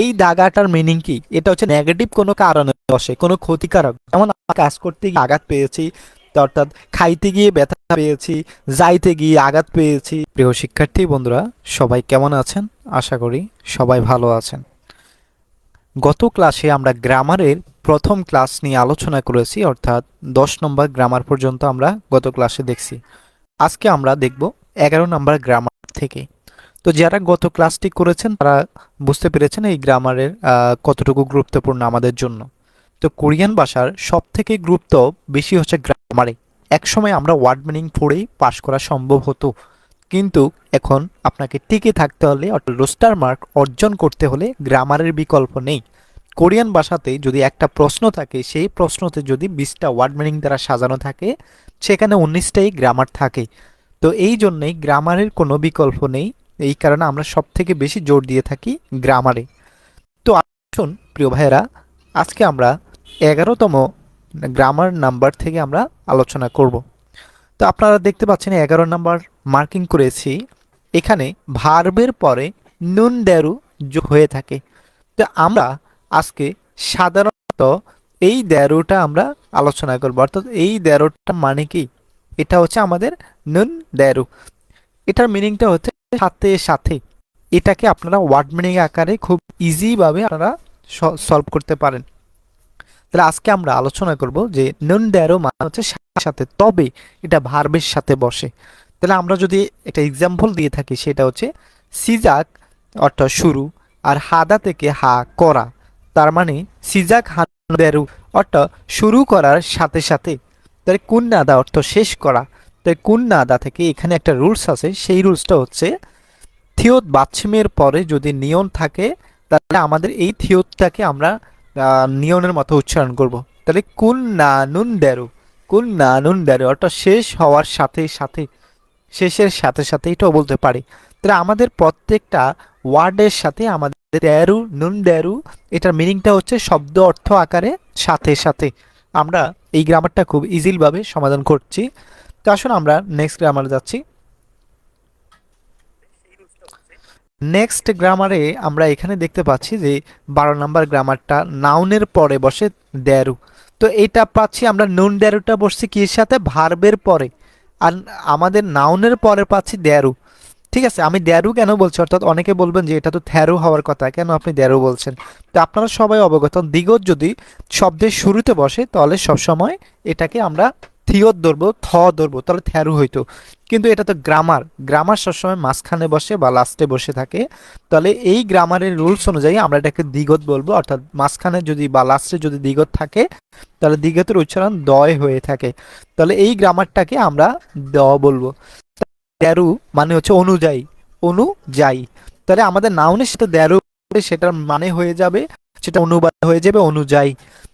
এই দাগাটার মিনিং কি? এটা হচ্ছে নেগেটিভ কোনো কারণে বসে কোনো ক্ষতিকারক। যেমন কাজ করতে গিয়ে আঘাত পেয়েছি অর্থাৎ খাইতে গিয়ে ব্যথা পেয়েছি, যাইতে গিয়ে আঘাত পেয়েছি। প্রিয় শিক্ষার্থী, বন্ধুরা, সবাই কেমন আছেন? আশা করি সবাই ভালো আছেন। গত ক্লাসে আমরা গ্রামারের প্রথম ক্লাস নিয়ে আলোচনা করেছি, অর্থাৎ দশ নম্বর গ্রামার পর্যন্ত আমরা গত ক্লাসে দেখছি। আজকে আমরা দেখব এগারো নম্বর গ্রামার থেকে। তো যারা গত ক্লাসটি করেছেন, তারা বুঝতে পেরেছেন এই গ্রামারের কতটুকু গুরুত্বপূর্ণ আমাদের জন্য। তো কোরিয়ান ভাষার সব থেকে গুরুত্ব বেশি হচ্ছে গ্রামারে। একসময় আমরা ওয়ার্ড মিনিং পড়েই পাশ করা সম্ভব হতো। কিন্তু এখন আপনাকে টিকে থাকতে হলে, অর্থাৎ রোস্টার মার্ক অর্জন করতে হলে গ্রামারের বিকল্প নেই। কোরিয়ান ভাষাতে যদি একটা প্রশ্ন থাকে, সেই প্রশ্নতে যদি বিশটা ওয়ার্ড মিনিং দ্বারা সাজানো থাকে, সেখানে উনিশটাই গ্রামার থাকে। তো এই জন্যেই গ্রামারের কোনো বিকল্প নেই। এই কারণে আমরা সব থেকে বেশি জোর দিয়ে থাকি গ্রামারে। তো আসুন, প্রিয় ভাইয়েরা, আজকে আমরা এগারোতম গ্রামার নাম্বার থেকে আমরা আলোচনা করব। তো আপনারা দেখতে পাচ্ছেন এগারো নাম্বার মার্কিং করেছি। এখানে ভার্বের পরে নুন যোগ হয়ে থাকে। তো আমরা আজকে সাধারণত এই দ্যারোটা আমরা আলোচনা করব। অর্থাৎ এই দ্যারোটা মানে কি? এটা হচ্ছে আমাদের নুন দ্যারু এটার মিনিংটা হচ্ছে সাথে সাথে এটাকে আপনারা ওয়ার্ড মিনিং আকারে খুব ইজিভাবে আপনারা সলভ করতে পারেন। তাহলে আজকে আমরা আলোচনা করব যে নন দ্যারো মানে হচ্ছে সাথে তবে এটা ভার্বের সাথে বসে। তাহলে আমরা যদি একটা এক্সাম্পল দিয়ে থাকি, সেটা হচ্ছে সিজাক অর্থাৎ শুরু আর হাদা থেকে হা করা। তার মানে সিজাক হাদেরু অর্থাৎ শুরু করার সাথে সাথে। তাহলে কুন্নাদা অর্থ শেষ করা। তাই কুন্নাদা থেকে এখানে একটা রুলস আছে, সেই রুলসটা হচ্ছে থিওত বাচ্ছিমের পরে যদি নিয়ন থাকে, তাহলে আমাদের এই থিওতটাকে আমরা নিয়নের মতো উচ্চারণ করব। তাহলে কুন না নুন দেরু কুন না নুন দেরু, অর্থাৎ শেষ হওয়ার সাথে সাথে, শেষের সাথে সাথে এটাও বলতে পারি। তাহলে আমাদের প্রত্যেকটা ওয়ার্ডের সাথে আমাদের দেরু, নুন দেরু, এটার মিনিংটা হচ্ছে শব্দ অর্থ আকারে সাথে সাথে। আমরা এই গ্রামারটা খুব ইজিলভাবে সমাধান করছি। তো আসুন আমরা নেক্সট গ্রামারে যাচ্ছি। নেক্সট গ্রামারে আমরা এখানে দেখতে পাচ্ছি যে বারো নম্বর গ্রামারটা নাউনের পরে বসে দেরু। তো এটা পাচ্ছি আমরা নুন দেরুটা বসছি কির সাথে? ভার্বের পরে। আর আমাদের নাউনের পরে পাচ্ছি দেরু। ঠিক আছে, আমি দেরু কেন বলছি? অর্থাৎ অনেকে বলবেন যে এটা তো থ্যারু হওয়ার কথা, কেন আপনি দেরু বলছেন? তো আপনারা সবাই অবগত। দিগত যদি শব্দের শুরুতে বসে, তাহলে সবসময় এটাকে আমরা থিয়ত ধরবো, থ ধরবো, তাহলে থ্যারু হইতো। কিন্তু এটা তো গ্রামার। গ্রামার সবসময় মাঝখানে বসে বা লাস্টে বসে থাকে। তাহলে এই গ্রামারের রুলস অনুযায়ী আমরা এটাকে দ্বিগত বলব। অর্থাৎ মাঝখানে যদি বা লাস্টে যদি দ্বিগত থাকে, তাহলে দ্বিগতের উচ্চারণ দয় হয়ে থাকে। তাহলে এই গ্রামারটাকে আমরা দ বলব। দ্যারু মানে হচ্ছে অনুযায়ী অনুযায়ী। তাহলে আমাদের নাউনের সাথে দ্যারু সেটার মানে হয়ে যাবে, সেটা অনুবাদ হয়ে যাবে, অনুযায়ী।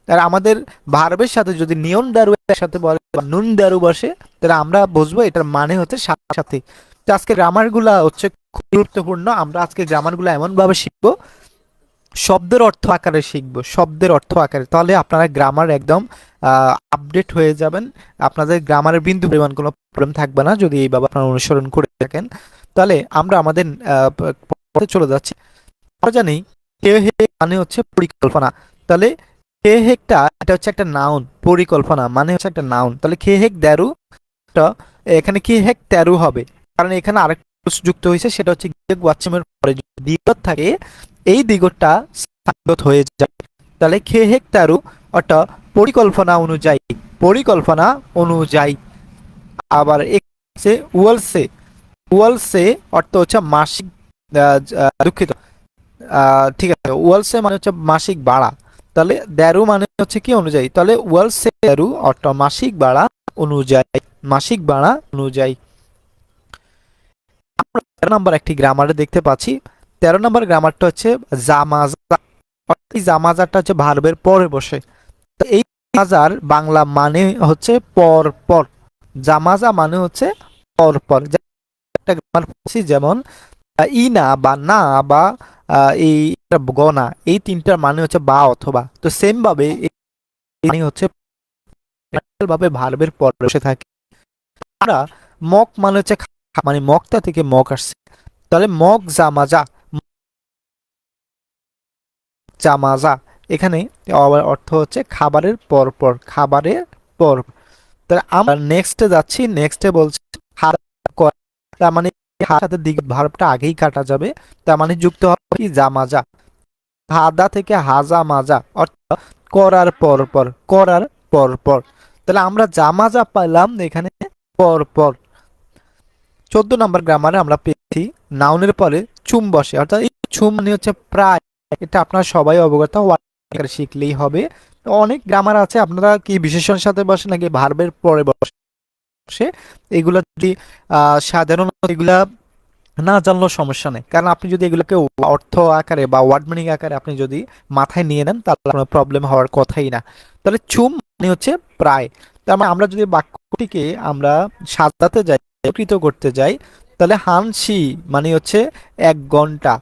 আর আমাদের ভার্বের সাথে যদি নিয়ন দারু সাথে বলে নুন দারু বসে, তাহলে আমরা বুঝব এটার মানে হচ্ছে সাথে সাথে তো আজকে গ্রামারগুলা হচ্ছে খুব গুরুত্বপূর্ণ, আমরা আজকে গ্রামারগুলো এমন ভাবে শিখব, শব্দের অর্থ আকারে শিখব, শব্দের অর্থ আকারে। তাহলে আপনারা গ্রামার একদম আপডেট হয়ে যাবেন, আপনাদের গ্রামারের বিন্দু পরিমাণ কোনো প্রবলেম থাকবে না, যদি এইভাবে আপনারা অনুসরণ করে থাকেন। তাহলে আমরা আমাদের চলে যাচ্ছি। আমরা জানি কে হে মানে হচ্ছে পরিকল্পনা। তাহলে কে হেকটা এটা হচ্ছে একটা নাউন পরিকল্পনা মানে হচ্ছে একটা নাউন তাহলে কে হেক দেরু এখানে কে হেক তেরু হবে। কারণ এখানে আরেকটা যুক্ত হয়েছে, সেটা হচ্ছে ওয়াচিমের পরে যদি দ্বিগত থাকে, এই দ্বিগতটা স্থায়িগত হয়ে যায়। তাহলে খে হেক তেরু অর্থাৎ পরিকল্পনা অনুযায়ী পরিকল্পনা অনুযায়ী। আবার সে ওয়ালসে ওয়ালসে অর্থ হচ্ছে মাসিক দুঃখিত। ঠিক আছে ওয়ালসে মানে হচ্ছে মাসিক ভাড়া। তাহলে দেরু মানে হচ্ছে কি অনুযায়ী? তাহলে ওয়ালসে দেরু অর্থ মাসিক ভাড়া অনুযায়ী, মাসিক ভাড়া অনুযায়ী। আমরা তেরো নম্বর একটি গ্রামারে দেখতে পাচ্ছি। তেরো নম্বর গ্রামারটা হচ্ছে জামাজা। এই জামাজাটা হচ্ছে ভার্বের পরে বসে। তো এই জামাজার বাংলা মানে হচ্ছে পর পর জামাজা মানে হচ্ছে পর পর একটা গ্রামার পড়ছি, যেমন ইনা বা না বা এই গনা এই তিনটার মানে হচ্ছে বা অথবা। তো সেম ভাবে মানে হচ্ছে ভাবে ভার্বের পর বসে থাকে। আমরা মক মানে হচ্ছে মানে মকটা থেকে মক আসছে। তাহলে মক জামাজা জামাজা, এখানে আবার অর্থ হচ্ছে খাবারের পর পর খাবারের পর। তাহলে আমরা নেক্সটে যাচ্ছি নেক্সটে বলছি তার মানে সাথে দিক ভার্বটা আগেই কাটা যাবে। তার মানে যুক্ত হবে কি? জামাজা হাদা থেকে হাজা মাজা, অর্থাৎ করার পর পর, করার পর পর। তাহলে আমরা জামাজা পাইলাম এখানে পর পর। চোদ্দ নম্বর গ্রামারে আমরা পেয়েছি নাউনের পরে চুম বসে। অর্থাৎ এই চুম মানে হচ্ছে প্রায়। এটা আপনারা সবাই অবগত শিখলেই হবে। অনেক গ্রামার আছে, আপনারা কি বিশেষণের সাথে বসে নাকি ভার্বের পরে বসে এগুলা যদি সাধারণত এগুলা না জানলেও সমস্যা নেই। কারণ আপনি যদি এগুলোকে অর্থ আকারে বা ওয়ার্ড মিনিং আকারে আপনি যদি মাথায় নিয়ে নেন, তাহলে কোনো প্রবলেম হওয়ার কথাই না। তাহলে চুম মানে হচ্ছে প্রায়। তার মানে আমরা যদি বাক্যটিকে আমরা সাজাতে যাই কৃত করতে যাই, তাহলে হানসি মানে হচ্ছে এক ঘণ্টা।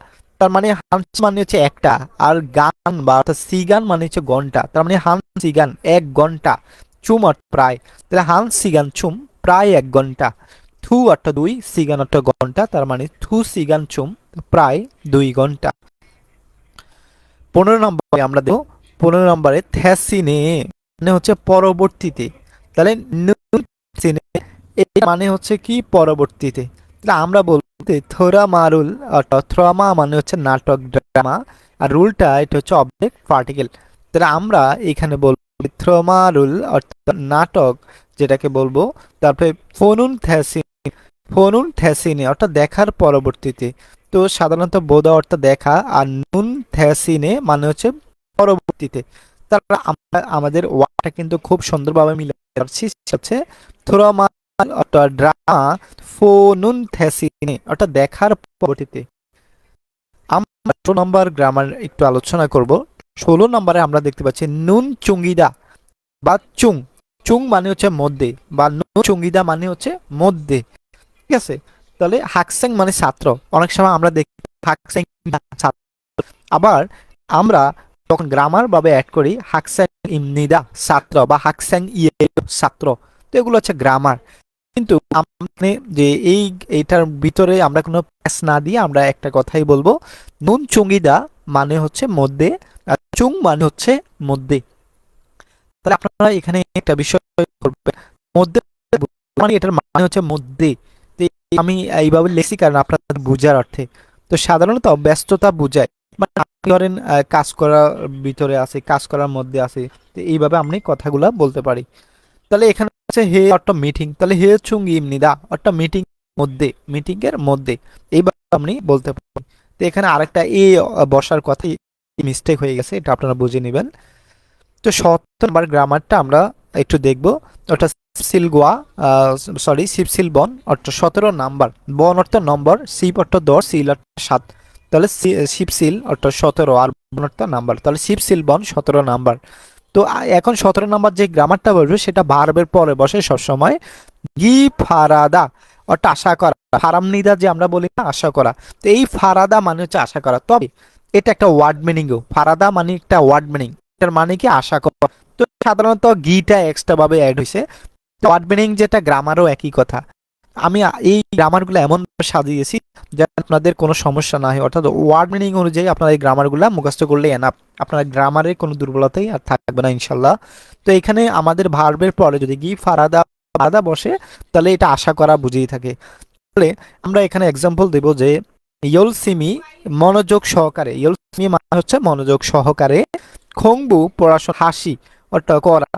তার মানে হান্স মানে হচ্ছে একটা, আর গান বা অর্থাৎ সিগান মানে হচ্ছে ঘণ্টা। তার মানে হান সিগান এক ঘণ্টা। চুম অর্থ প্রায়। তাহলে হান সিগান চুম প্রায় এক ঘণ্টা। থু অর্থ দুই, সিগান অর্থ ঘণ্টা, তার মানে থু, সিগান, চুম, প্রায় দুই ঘণ্টা। পনেরো নম্বরে আমরা দেব পনেরো নম্বরে থ্যাসিনে মানে হচ্ছে পরবর্তীতে। তাহলে এর মানে হচ্ছে কি পরবর্তীতে? তাহলে আমরা বলতে থোরা মারুল অর্থাৎ থ্রমা মানে হচ্ছে নাটক, ড্রামা, আর রুলটা এটা হচ্ছে অবজেক্ট, পার্টিকেল। তাহলে আমরা এখানে বলব থ্রমারুল অর্থাৎ নাটক যেটাকে বলব, তারপরে ফনুন থ্যাসিন, ফনুন থ্যাসিনে, অর্থাৎ দেখার পরবর্তীতে। তো সাধারণত বোধা অর্থাৎ দেখা, আর নুন থ্যাসিনে মানে হচ্ছে পরবর্তীতে। তারপর আমরা, আমাদের ওয়ার্ডটা কিন্তু খুব সুন্দরভাবে মিলে হচ্ছে থ্রমা অর্থাৎ ড্রামা, ফোনুন থ্যাসিনে, অর্থাৎ দেখার পরবর্তীতে। আমরা নম্বর গ্রামার একটু আলোচনা করব। ষোলো নম্বরে আমরা দেখতে পাচ্ছি নুন চুঙ্গিদা বা চুং। চুং মানে হচ্ছে মধ্যে বা নুন চুঙ্গিদা মানে হচ্ছে মধ্যে। ঠিক আছে? তাহলে হাকসেং মানে ছাত্র। অনেক সময় আমরা দেখি হাকসেং ছাত্র। আবার আমরা তখন গ্রামার ভাবে অ্যাড করি, হাকসেং ইমনিদা ছাত্র বা হাকসেং ইয়ে ছাত্র। তো এগুলো হচ্ছে গ্রামার কিন্তু আপনি যে এই, এইটার ভিতরে আমরা কোনো প্যাস না দিয়ে আমরা একটা কথাই বলব, নুন চুঙ্গিদা মানে হচ্ছে মধ্যে, আর চুং মানে হচ্ছে মধ্যে। তাহলে আপনারা এখানে একটা বিষয় করবেন, মধ্যে মানে এটার মানে হচ্ছে মধ্যে। আমি এইভাবে লিখছি কারণ আপনাদের বুঝার অর্থে। তো সাধারণত ব্যস্ততা বুঝায়। মানে আপনি ধরেন কাজ করার ভিতরে আছে, কাজ করার মধ্যে আছে, তো এইভাবে আমি কথাগুলা বলতে পারি। তাহলে এখানে হচ্ছে হে অর্থ মিটিং তাহলে হে চুং ইমনিদা অর্থ মিটিং মধ্যে মিটিং এর মধ্যে। এইভাবে আপনি বলতে পারেন। তো এখানে আরেকটা এ বসার কথা মিস্টেক হয়ে গেছে, এটা আপনারা বুঝে নেবেন। তো সত্তর নম্বর গ্রামারটা আমরা একটু দেখব। অর্থাৎ সিলগোয়া সরি শিবসিল বন অর্থাৎ সতেরো নাম্বার। বন অর্থ নম্বর শিব অর্থ দশ, সিল অর্থ সাত। তাহলে শিবসিল অর্থাৎ সতেরো আর বন অর্থ নাম্বার। তাহলে শিবসিল বন সতেরো নাম্বার। তো এখন সতেরো নাম্বার যে গ্রামারটা বলবে, সেটা ভার্বের পরে বসে সবসময় গি ফারাদা অর্থাৎ আশা করা। ফারামনিদা যে আমরা বলি না আশা করা। তো এই ফারাদা মানে হচ্ছে আশা করা। তবে এটা একটা ওয়ার্ড মিনিংও ফারাদা মানে একটা ওয়ার্ড মিনিং এটার মানে কি আশা করা? তো সাধারণত গিটা এক্সট্রা ভাবে অ্যাড হয়েছে ওয়ার্ড মিনিং যেটা, গ্রামারও একই কথা। আমি এই গ্রামারগুলো এমন সাজিয়েছি যাতে আপনাদের কোনো সমস্যা না হয়। অর্থাৎ ওয়ার্ড মিনিং অনুযায়ী আপনারা এই গ্রামারগুলো মুখস্থ করলে এনাফ আপনার গ্রামারের কোনো দুর্বলতাই আর থাকবে না, ইনশাল্লাহ। তো এখানে আমাদের ভার্বের পরে যদি গি ফারাদা ফারাদা বসে, তাহলে এটা আশা করা বুঝেই থাকে। তাহলে আমরা এখানে এক্সাম্পল দেব যে ইয়লসিমি মনোযোগ সহকারে, ইয়লসিমি মানে হচ্ছে মনোযোগ সহকারে খংবু পড়াশোনা হাসি অর্থাৎ করা,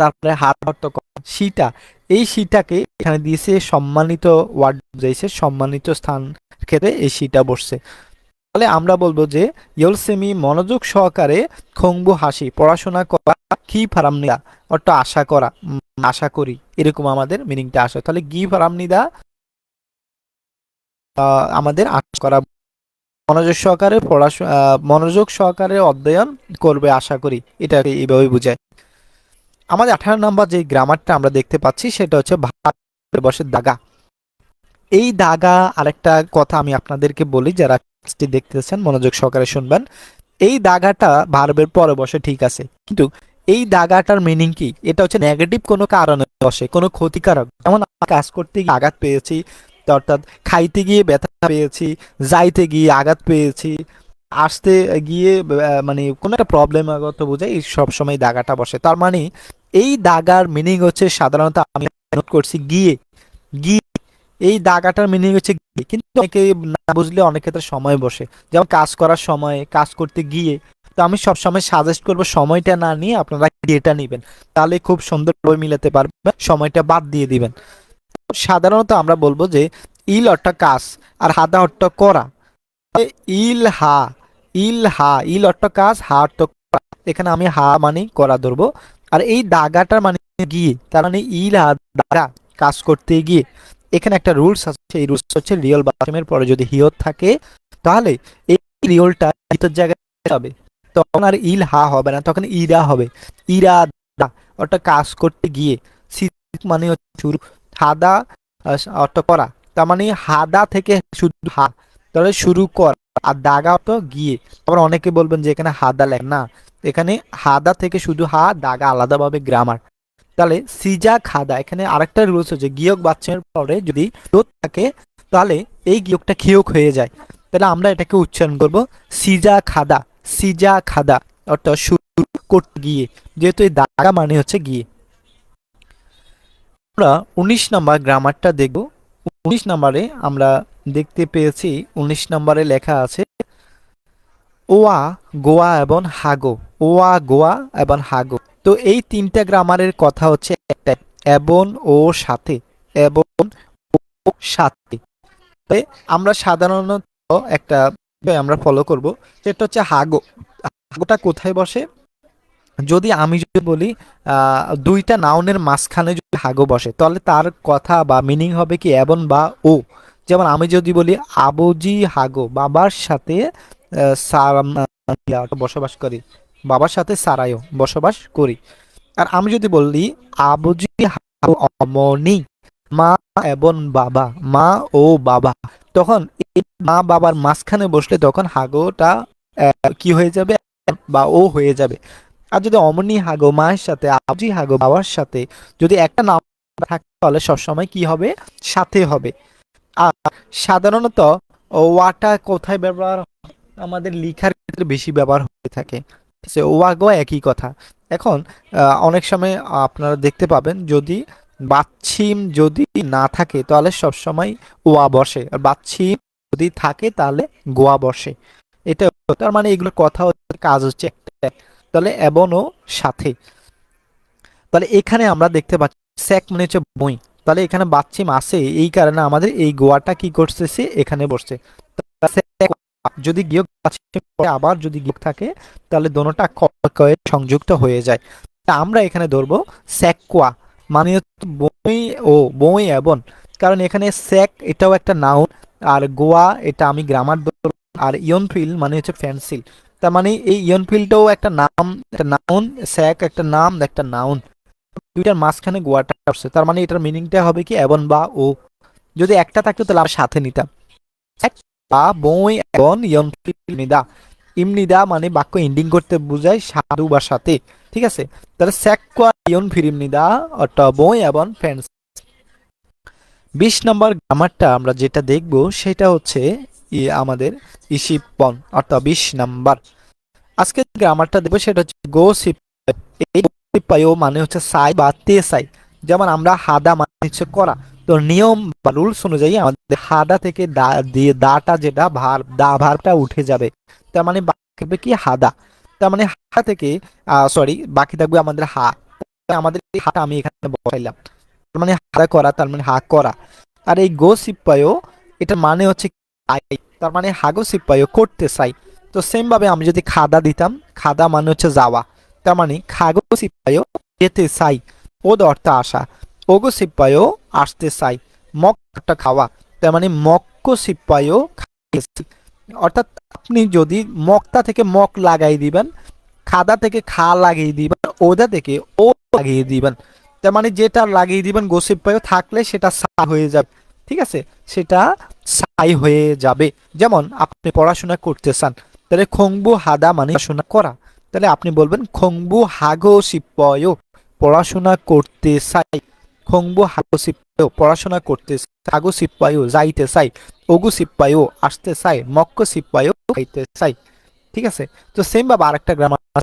তারপরে হাত অর্থ সীতা এই সীটাকে এখানে দিয়েছে সম্মানিত ওয়ার্ড বুঝাইছে সম্মানিত স্থান ক্ষেত্রে এই সীটা বসছে। তাহলে আমরা বলব যে ইয়লসেমি মনোযোগ সহকারে খংবু, হাসি পড়াশোনা করা, কি ফারামনিদা অর্থাৎ আশা করা আশা করি, এরকম আমাদের মিনিংটা আসে। তাহলে গি ফারামনিদা আমাদের করা মনোযোগ সহকারে পড়াশোনা মনোযোগ সহকারে অধ্যয়ন করবে আশা করি। এটা এইভাবে বোঝায়। আমাদের আঠারো নম্বর যে গ্রামারটা আমরা দেখতে পাচ্ছি সেটা হচ্ছে ভাত বসে দাগা। এই দাগা আরেকটা কথা আমি আপনাদেরকে বলি, যারা ক্লাসটি দেখতেছেন, মনোযোগ সহকারে শুনবেন। এই দাগাটা ভার্বের পরে বসে ঠিক আছে। কিন্তু এই দাগাটার মিনিং কি? এটা হচ্ছে নেগেটিভ কোনো কারণে বসে, কোনো ক্ষতিকারক। যেমন কাজ করতে গিয়ে আঘাত পেয়েছি অর্থাৎ খাইতে গিয়ে ব্যথা পেয়েছি, যাইতে গিয়ে আঘাত পেয়েছি, আসতে গিয়ে মানে কোনো একটা প্রবলেম আগত বোঝায় সব সময় দাগাটা বসে। তার মানে এই দাগার মিনিং হচ্ছে সাধারণত আমি নোট করছি গিয়ে গিয়ে, এই দাগাটার মিনিং হচ্ছে গিয়ে। কিন্তু অনেকে না বুঝলে অনেক ক্ষেত্রে সময় বসে। যেমন কাজ করার সময়, কাজ করতে গিয়ে, তো আমি সব সময় সাজেস্ট করব সময়টা না নিয়ে আপনারা গিয়েটা নেবেন। তাহলে খুব সুন্দরভাবে মিলাতে পারবেন, সময়টা বাদ দিয়ে দিবেন। সাধারণত আমরা বলব যে ইল অর্থ কাজ আর হাদা অর্থ করা। ইল হা ইল হা, ইল অর্থ কাজ হা অর্থ করা। এখানে আমি হা মানে করা ধরবো। আর এই দাগাটার মানে গিয়ে, তার মানে ইল হা দাগা কাজ করতে গিয়ে। এখানে একটা রুলস আছে এই রুলস হচ্ছে রিয়েল বাথরুমের পরে যদি হিয়ত থাকে, তাহলে এই রিয়েলটা হিতর জায়গায় হবে তখন আর ইল হা হবে না, তখন ইরা হবে। ইরা অর্থাৎ কাজ করতে গিয়ে। মানে হচ্ছে শুরু। হাদা অর্থ করা। তার মানে হাদা থেকে শুধু হা, তাহলে শুরু কর। আর দাগা অর্থ গিয়ে। আবার অনেকে বলবেন যে এখানে হাদা লেখ না। এখানে হাদা থেকে শুধু হা, দাগা আলাদাভাবে গ্রামার তাহলে সিজা খাদা এখানে আরেকটা রুলস হচ্ছে গিয়ক বাচ্চার পরে যদি দোত থাকে, তাহলে এই গিয়কটা খিয়ক হয়ে যায়। তাহলে আমরা এটাকে উচ্চারণ করব সিজা খাদা সিজা খাদা অর্থাৎ শুরু করতে গিয়ে। যেহেতু এই দাগা মানে হচ্ছে গিয়ে। আমরা উনিশ নম্বর গ্রামারটা দেখব। উনিশ নম্বরে আমরা দেখতে পেয়েছি, উনিশ নম্বরে লেখা আছে, ওয়া, গোয়া এবং হাগো। ওয়া, গোয়া এবং হাগো। তো এই তিনটা গ্রামারের কথা হচ্ছে একটা, এবং, ও, সাথে। এবং, ও, সাথে। আমরা সাধারণত একটা আমরা ফলো করব, সেটা হচ্ছে হাগো। হাগোটা কোথায় বসে? যদি আমি যদি বলি দুইটা নাউনের মাঝখানে যদি হাগো বসে, তাহলে তার কথা বা মিনিং হবে কি এবং বা ও। যেমন আমি যদি বলি আবুজি হাগো, বাবার সাথে বসবাস করি। বাবার সাথে সারায়ও বসবাস করি। আর আমি যদি বলি আবুজি হাগো অমনি, মা এবং বাবা, মা ও বাবা। তখন এই মা বাবার মাঝখানে বসলে তখন হাগোটা কি হয়ে যাবে? বা ও হয়ে যাবে। আর যদি অমনি হাগো মায়ের সাথে, আবজি হাগো বাবার সাথে যদি একটা নাম থাকে, তাহলে সবসময় কি হবে? সাথে হবে। আর সাধারণত ওয়াটা কোথায় ব্যবহার? আমাদের লিখার ক্ষেত্রে বেশি ব্যবহার হয়ে থাকে। সে ওয়াগো একই কথা। এখন অনেক সময় আপনারা দেখতে পাবেন, যদি বাচ্ছিম যদি না থাকে, তাহলে সবসময় ওয়া বসে। আর বাচ্ছিম যদি থাকে, তাহলে গোয়া বসে। এটা তার মানে এগুলোর কথা হচ্ছে, কাজ হচ্ছে একটা। তাহলে এবং ও সাথে। তাহলে এখানে আমরা দেখতে পাচ্ছি স্যাক মানে হচ্ছে বই। তাহলে এখানে বাচ্চিম আছে, এই কারণে আমাদের এই গোয়াটা কি করতেছে, এখানে বসছে। যদি বাচ্চিম আবার যদি গিয়ক থাকে, তাহলে দোনোটা কয়ে সংযুক্ত হয়ে যায়। তা আমরা এখানে ধরবো স্যাকোয়া মানে বই ও বই এবং কারণ এখানে স্যাক এটাও একটা নাউন, আর গোয়া এটা আমি গ্রামার আর ইয়নফিল মানে হচ্ছে ফ্যান্সিল তার মানে এই ইয়ন ফিল্ডটাও একটা নাম, একটা নাউন স্যাক একটা নাম, একটা নাউন দুইটার মাঝখানে গোয়াটা আসছে। তার মানে এটার মিনিংটা হবে কি এবং বা ও। যদি একটা থাকতো তাহলে আমরা সাথে নিতাম। বা বই এবং ইয়নফিল নিদা। ইমনিদা মানে বাক্য এন্ডিং করতে বোঝায় সাধু বা সাথে। ঠিক আছে? তাহলে স্যাকোয়া ইয়ন ফিরিমনিদা অর্থাৎ বই এবং ফ্রেন্ডস। বিশ নম্বর গ্রামারটা আমরা যেটা দেখব সেটা হচ্ছে আমাদের ইসিপন অর্থাৎ বিশ নাম্বার। আজকে গ্রামারটা দেখব সেটা হচ্ছে গো এই মানে হচ্ছে সাই বা তে সাই। যেমন আমরা হাদা মানে হচ্ছে করা। তো নিয়ম বা রুলস অনুযায়ী আমাদের হাদা থেকে দা, দিয়ে দাটা যেটা ভার, দা ভারটা উঠে যাবে। তার মানে বাকি কি? হাদা। তার মানে হা থেকে সরি বাকি থাকবে আমাদের হা। আমাদের এই হাটা আমি এখানে বসাইলাম। তার মানে হাদা করা, তার মানে হা করা। আর এই গো সিপাইও এটার মানে হচ্ছে আই, তার মানে হাগো সিপাইও করতে চাই। তো সেম ভাবে আমি যদি খাদা দিতাম, খাদা মানে হচ্ছে যাওয়া। তার মানে খাগো সিপাইও যেতে চাই, ওদ অর্থ আসা। ওগো সিপাইও আসতে চাই মক অর্থ খাওয়া। তার মানে মক্ক সিপাইও অর্থাৎ আপনি যদি মকটা থেকে মক লাগাই দিবেন, খাদা থেকে খা লাগিয়ে দিবেন, ওদা থেকে ও লাগিয়ে দিবেন। তার মানে যেটা লাগিয়ে দিবেন গোসিপ পায়ও থাকলে সেটা সা হয়ে যাবে। ঠিক আছে? সেটা সাই হয়ে যাবে। যেমন আপনি পড়াশোনা করতে চান, তাহলে খংবু হাদা মানে পড়াশোনা করা। তাহলে আপনি বলবেন, খংবু হাগো সিপয় পড়াশোনা করতে চাই। খংবু হাগো সিপায়ও পড়াশোনা করতে হাগো সিপায়ও যাইতে চাই। ওগু সিপায়ও আসতে চাই। মক্ক সিপায়ও খাইতে চাই। ঠিক আছে? তো সেম ভাবে আরেকটা গ্রামার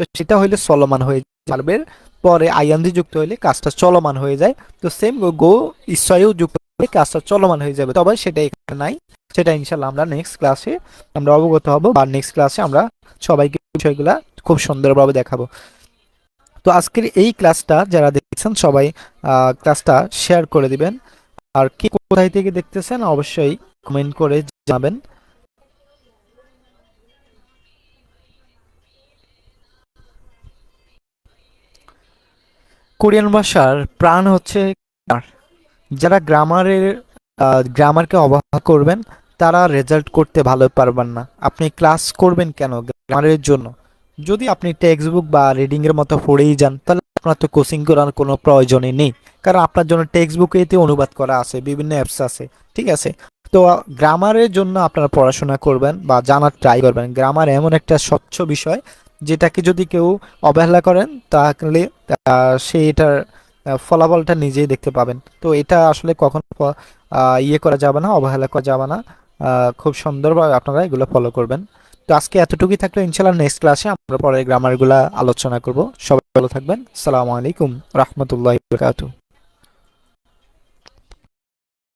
তো সেটা হইলে চলমান হয়ে ভার্বের পরে আইএনজি যুক্ত হইলে কাজটা চলমান হয়ে যায়। তো সেম গো ইচ্ছায়ও যুক্ত হলে কাজটা চলমান হয়ে যাবে। তবে সেটা এখানে নাই। সেটা ইনশাল্লাহ আমরা নেক্সট ক্লাসে আমরা অবগত হব বা নেক্সট ক্লাসে আমরা সবাইকে বিষয়গুলা খুব সুন্দরভাবে দেখাবো। তো আজকের এই ক্লাসটা যারা দেখছেন সবাই ক্লাসটা শেয়ার করে দিবেন। আর কি কোথায় থেকে দেখতেছেন অবশ্যই কমেন্ট করে জানাবেন। কোরিয়ান ভাষার প্রাণ হচ্ছে যারা গ্রামারের গ্রামারকে অবহেলা করবেন, তারা রেজাল্ট করতে ভালো পারবেন না। আপনি ক্লাস করবেন কেন গ্রামারের জন্য? যদি আপনি টেক্সট বুক বা রিডিংয়ের মতো পড়েই যান, তাহলে আপনার তো কোচিং করার কোনো প্রয়োজনই নেই। কারণ আপনার জন্য টেক্সট বুকে এতে অনুবাদ করা আছে, বিভিন্ন অ্যাপস আছে, ঠিক আছে? তো গ্রামারের জন্য আপনারা পড়াশোনা করবেন বা জানার ট্রাই করবেন। গ্রামার এমন একটা স্বচ্ছ বিষয় যেটাকে যদি কেউ অবহেলা করেন, তাহলে সে এটার ফলাফলটা নিজেই দেখতে পাবেন। তো এটা আসলে কখনো ইয়ে করা যাবে না, অবহেলা করা যাবে না। খুব সুন্দরভাবে আপনারা এগুলো ফলো করবেন। তো আজকে এতটুকুই থাকল। ইনশাল্লাহ নেক্সট ক্লাসে আমরা পরে গ্রামারগুলা আলোচনা করব। সবাই ভালো থাকবেন। আসসালামু আলাইকুম। রহমতুল্লাহ বারকাতুহ।